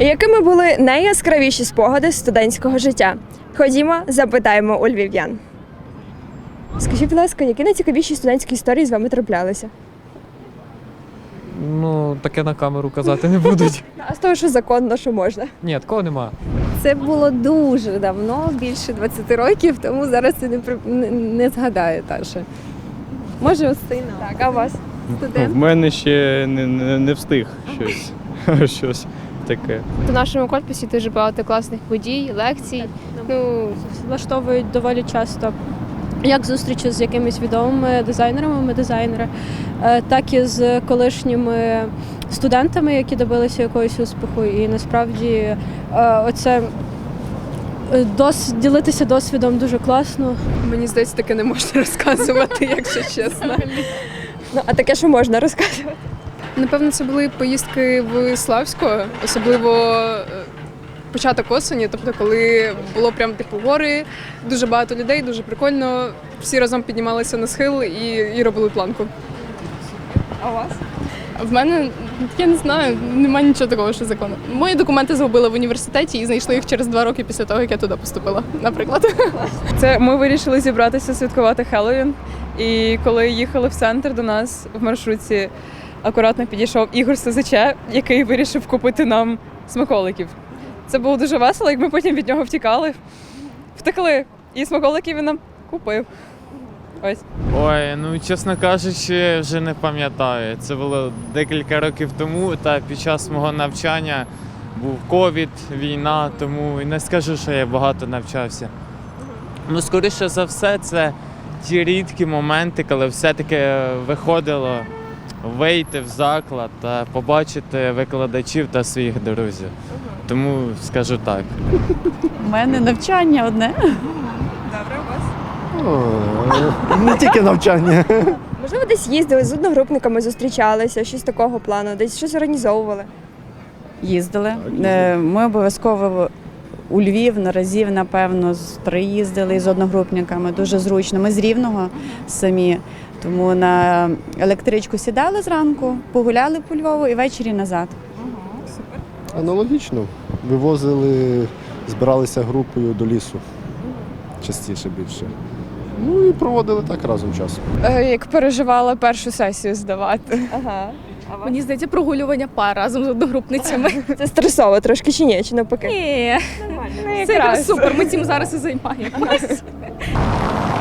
Якими були найяскравіші спогади студентського життя? Ходімо, запитаємо у львів'ян. Скажіть, будь ласка, які найцікавіші студентські історії з вами траплялися? Ну, таке на камеру казати не будуть. А з того, що законно, що можна. Ні, такого нема. Це було дуже давно, більше 20 років, тому зараз я не, при- не, не згадаю Таша. Може, ось цей. Так, а у вас? студент. В мене ще не, не, не встиг щось. щось таке. В нашому корпусі дуже багато класних подій, лекцій. Ну, влаштовують доволі часто як зустрічі з якимись відомими дизайнерами, ми дизайнери, е, так і з колишніми студентами, які добилися якогось успіху. І насправді е, оце е, дос, ділитися досвідом дуже класно. Мені здається, таке не можна розказувати, якщо чесно. Ну, а таке, що можна розказувати? Напевно, це були поїздки в Славсько, особливо е, початок осені, тобто, коли було прям типу гори, дуже багато людей, дуже прикольно. Всі разом піднімалися на схил і, і робили планку. А у вас? В мене я не знаю, немає нічого такого, що закону. Мої документи загубили в університеті і знайшли їх через два роки після того, як я туди поступила, наприклад. Це ми вирішили зібратися святкувати Хеллоуін. І коли їхали в центр до нас в маршрутці, акуратно підійшов Ігор СЗЧ, який вирішив купити нам смаколиків. Це було дуже весело, як ми потім від нього втікали. Втекли. І смаколиків він нам купив. Ось. Ой, ну чесно кажучи, вже не пам'ятаю. Це було декілька років тому, та під час мого навчання був ковід, війна, тому і не скажу, що я багато навчався. Ну, скоріше за все, це ті рідкі моменти, коли все-таки виходило вийти в заклад та побачити викладачів та своїх друзів. Тому скажу так. У мене навчання одне. Добре, у вас? Не тільки навчання. Можливо, десь їздили з одногрупниками, зустрічалися, щось такого плану, десь щось організовували. Їздили. Е, Ми обов'язково у Львів на разів, напевно, з три їздили з одногрупниками. Дуже зручно. Ми з Рівного самі. Тому на електричку сідали зранку, погуляли по Львову і ввечері назад. Аналогічно. Вивозили, збиралися групою до лісу. Частіше більше. Ну і проводили так разом час. Е, Як переживала першу сесію здавати. Ага. Мені здається, прогулювання пар разом з одногрупницями. Це стресово трошки чи ні, чи навпаки? Ні, це якраз супер. Ми цим зараз і займаємося.